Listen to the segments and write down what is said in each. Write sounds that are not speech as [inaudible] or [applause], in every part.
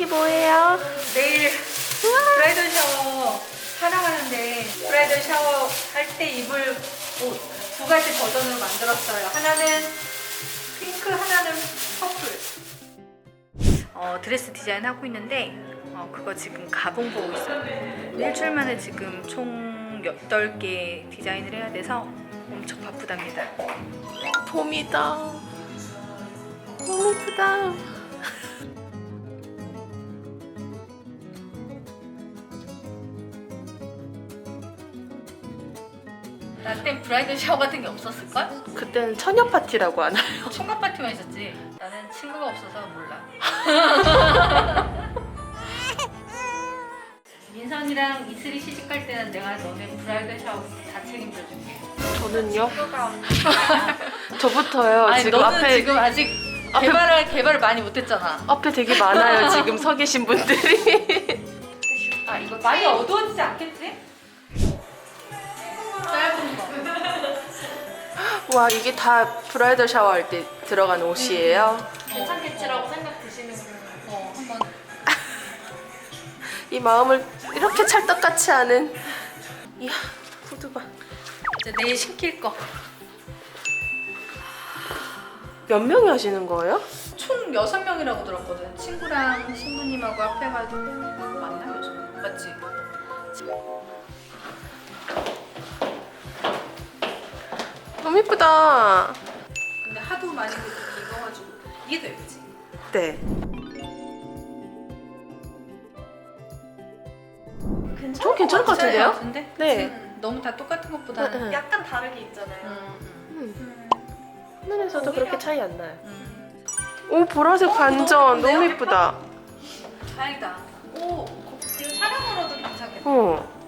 이게 뭐예요? 내일 브라이덜 샤워 촬영하는데 브라이덜 샤워 할 때 입을 옷 두 가지 버전으로 만들었어요. 하나는 핑크, 하나는 퍼플. 어, 드레스 디자인 하고 있는데 어, 그거 지금 가봉 보고 있어요. 일주일 만에 지금 총 8개 디자인을 해야 돼서 엄청 바쁘답니다. 봄이다. 너무 예쁘다. 나때 브라이덜 샤워 같은 게 없었을걸? 그때는 처녀 파티라고 하나요? 총각 파티만 있었지. 나는 친구가 없어서 몰라. [laughs] 민선이랑 이슬이 시집갈 때는 내가 너네 브라이덜 샤워 다 책임져줄게. 저는요? [laughs] 저부터요. 아니 지금 너는 앞에 지금 아직 앞에- 개발을 개발을 많이 못했잖아. 앞에 되게 많아요. 지금 서 계신 분들이. [laughs] 아 이거 많이 어두워지지 않겠지? 짧은 거. 와 이게 다 브라이덜 샤워할 때 들어가는 옷이에요. 괜찮겠지라고 생각 드시는 분. 어 한번. 이 마음을 이렇게 찰떡같이 하는. 이야 후드가 이제 내일 신길 거. 몇 명이 하시는 거예요? 총 여섯 명이라고 들었거든. 친구랑 신부님하고 맞나 여섯 명? 맞지? 너무 예쁘다. 근데 하도 많이 입어가지고 이게 더 예쁘지? 네. 저 괜찮을 것 같은데요? 같은데? 네. 음, 너무 다 똑같은 것보다는 응, 응. 약간 다르게 입잖아요. 음. 하늘에서도 그렇게 차이 안 나요. 음. 오 보라색 반전 너무 너무 예쁜데요? 예쁘다. 다행이다. 오, 이거 촬영으로도 괜찮겠다. 어.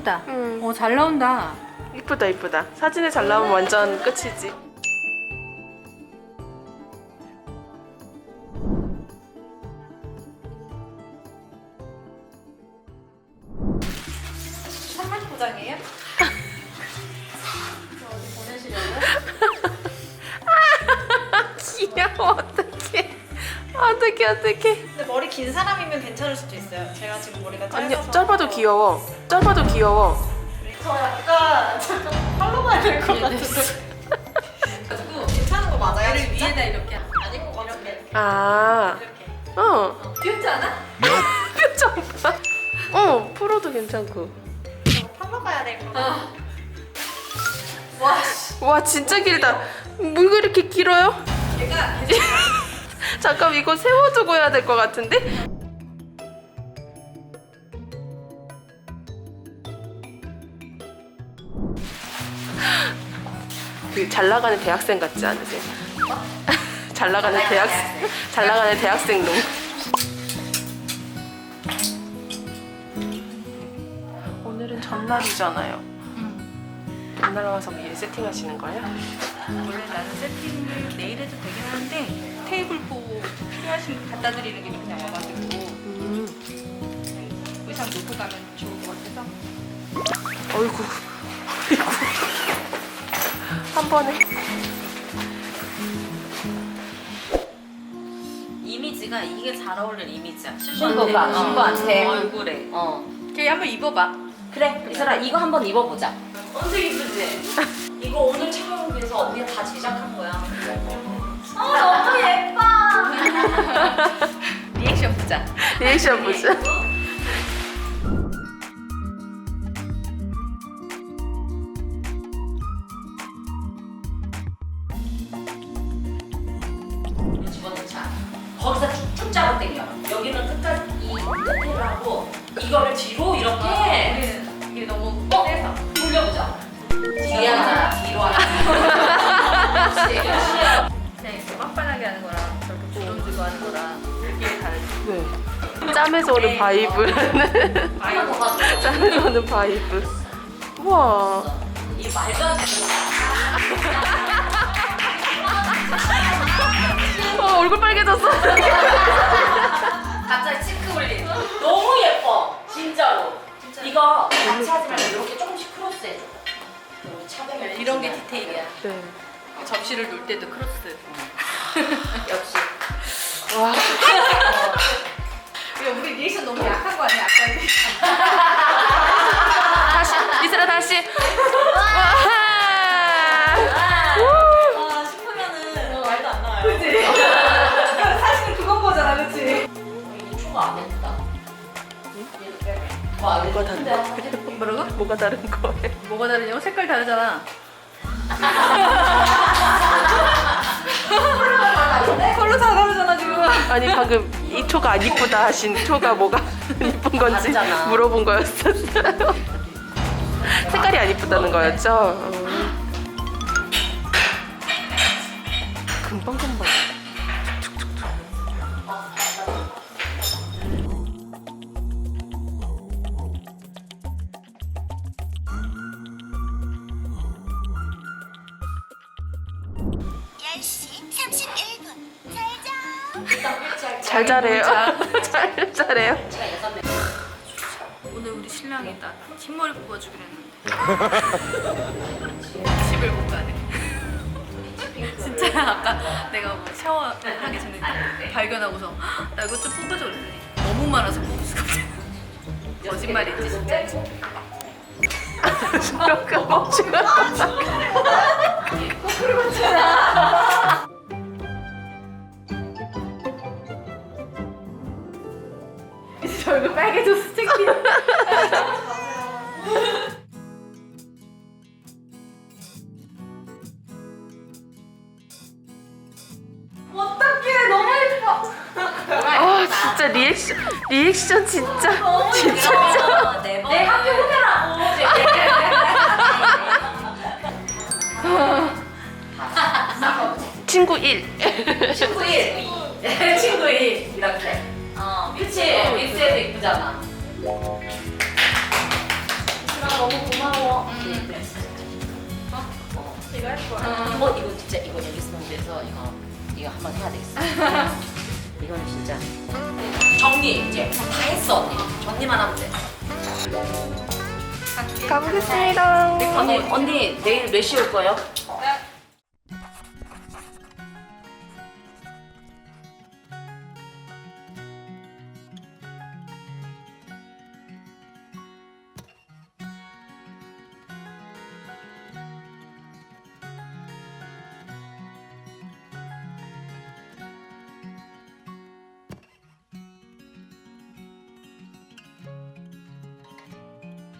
어, 예쁘다. 음. 어, 잘 나온다. 이쁘다 이쁘다. 사진에 잘 나오면 완전 끝이지. 선물 포장이에요? 어떡해 어떡해. 근데 머리 긴 사람이면 괜찮을 수도 있어요. 제가 지금 머리가 짧아서. 아니 짧아도 귀여워. 짧아도 귀여워. 저 약간 [laughs] 팔로 가야 될것 같은데. 가지고 괜찮은 거 맞아요? 얘를 진짜? 위에다 이렇게 아닌 것 같은데. 아. 이렇게. 어. 귀엽지 않아? [laughs] 표정 봐. 어 프로도 괜찮고. 저 팔로 가야 될 것 같아요. 어. 와, 씨. 와 진짜 길다. 뭐가 이렇게 길어요? 얘가 잠깐 이거 세워두고 해야 될 것 같은데? 그 잘 나가는 대학생 같지 않으세요? [laughs] 잘 나가는 대학생 잘 나가는 대학생 놈. 오늘은 전날이잖아요. 전날 와서 미리 세팅하시는 거예요? 원래 나는 세팅을 내일 해도 되긴 하는데 테이블 보고 필요하신 분 갖다 드리는 게 그냥 와가지고 음. 의상 놓고 가면 좋을 것 같아서 어이구, 어이구. 한 번에. 이미지가 이게 잘 어울릴 이미지야. 신부가, 어, 신부한테. 얼굴에. 어. 걔 한번 입어봐 그래, 이슬아 이거 한번 입어보자. 엄청 이쁘지? [laughs] 이거 오늘 촬영을 위해서 언니가 다 제작한 거야. 어, 너무 예뻐. [laughs] 리액션 보자 리액션 보자. 집어넣자. 거기서 쭉쭉 잡아 당겨. 여기는 끝까지 이 끝에를 하고 이거를 뒤로 이렇게 우리는 이게 너무 어? 세서 돌려보자. 뒤에 하나, 뒤로 하나. [laughs] 그렇지, 빤빤하게 하는 거랑 저렇게 주름지고 하는 거랑 이게 다르지 네. 짬에서 오는 바이브라는. 하나 더 가져. 짬에서 오는 바이브. 우와. 이 말도 안 돼. 어, 얼굴 빨개졌어. 갑자기 치크 올린. 너무 예뻐. 진짜로. 이거 같이 하지 말고 이렇게 조금씩 크로스 해줘. 이런 게 디테일이야. 네. 접시를 놓을 때도 크로스. [laughs] 역시. 와. [laughs] 이거 우리 리액션 너무 약한 거 아니야? 아까. [laughs] 다시 이슬아 다시. 와. 아 싶으면은 말도 안 나와요. 그치? 사실은 그건 거잖아, 그치? 이거 초가 안 했다. 와, 뭐가 다른 거? 뭐라고? 뭐가 다른 거예요? 뭐가 다르냐고? 색깔 다르잖아. 컬러 다 다르잖아, 지금. 아니 방금 이 초가 안 이쁘다 하신 초가 뭐가 [laughs] 이쁜 건지 맞잖아. 물어본 거였었어요. 색깔이 안 이쁘다는 거였죠? 어. 금방 금방. 잘 자래요. [laughs] 잘 자래요. 오늘 우리 신랑이 딱 흰머리 뽑아주기로 했는데. [laughs] 집을 못 가네. [laughs] 진짜 아까 내가 뭐 샤워하기 전에 딱 발견하고서 [gasps] 나 이거 좀 뽑아줘 그랬더니 너무 많아서 뽑을 수가 없대. 거짓말인지 진짜. 그렇게 멈추고. 이제 저 얼굴 빨개졌어 창피 [laughs] 어떡해 너무 예뻐 아 진짜 리액션 리액션 진짜 진짜. 네 번. 내 학교 후배라고. 친구 1. 친구 1. 친구 1. 이렇게. 어, 그치? 믹스해도 이쁘잖아. 너무 고마워. 이거 할 거야 어, 이거 진짜 이거 여기 스펀지에서 이거 이거 한번 해야 되겠어. [laughs] 이거는 진짜. 정리 이제 다 했어 언니. 정리만 하면 돼. 가보겠습니다. 언니 언니 내일 몇 시에 올 거예요?